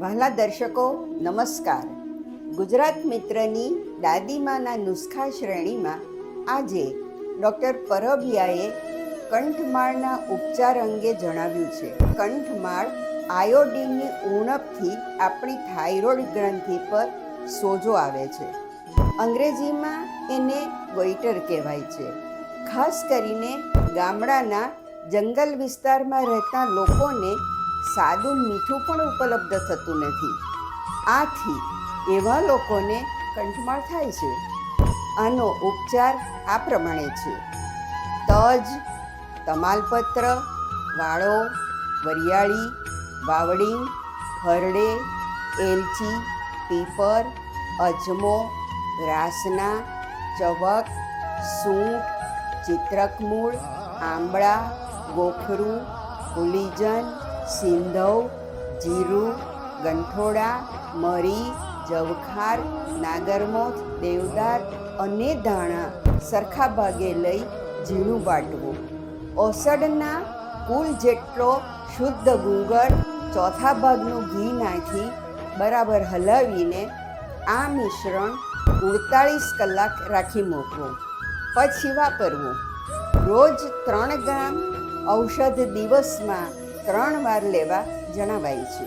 વહાલા દર્શકો, નમસ્કાર. ગુજરાત મિત્રની દાદીમાના નુસ્ખા શ્રેણીમાં આજે ડૉક્ટર પરબિયાએ કંઠમાળના ઉપચાર અંગે જણાવ્યું છે. કંઠમાળ આયોડિનની ઉણપથી આપણી થાઇરોઇડ ગ્રંથિ પર સોજો આવે છે. અંગ્રેજીમાં એને ગોઈટર કહેવાય છે. ખાસ કરીને ગામડાના જંગલ વિસ્તારમાં રહેતા લોકોને સાદું મીઠું પણ ઉપલબ્ધ થતું નથી. આથી એવા લોકોને કંઠમાળ થાય છે. આનો ઉપચાર આ પ્રમાણે છે. તજ, તમાલપત્ર, વાળો, વરિયાળી, વાવડી, હરડે, એલચી, પીપર, અજમો, રાસના, ચવક, સૂંઠ, ચિત્રકમૂળ, આંબળા, ગોખરું કુલીજન સિંધવ, જીરું, ગંઠોડા, મરી, જવખાર, નાગરમોથ, દેવદાર અને ધાણા સરખા ભાગે લઈ ઝીણું વાટવું ઓસડના કુલ જેટલો શુદ્ધ ગુંગળ ચોથા ભાગનું ઘી નાખી બરાબર હલાવીને આ મિશ્રણ ઉડતાળીસ કલાક રાખી મૂકવું. પછી વાપરવું. રોજ ત્રણ ગ્રામ ઔષધ દિવસમાં ત્રણ વાર લેવા જણાવાય છે.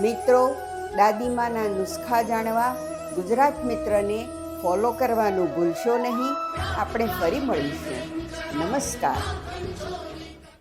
મિત્રો, દાદીમાના નુસ્ખા જાણવા ગુજરાત મિત્રને ફોલો કરવાનું ભૂલશો નહીં. આપણે ફરી મળીશું. નમસ્કાર.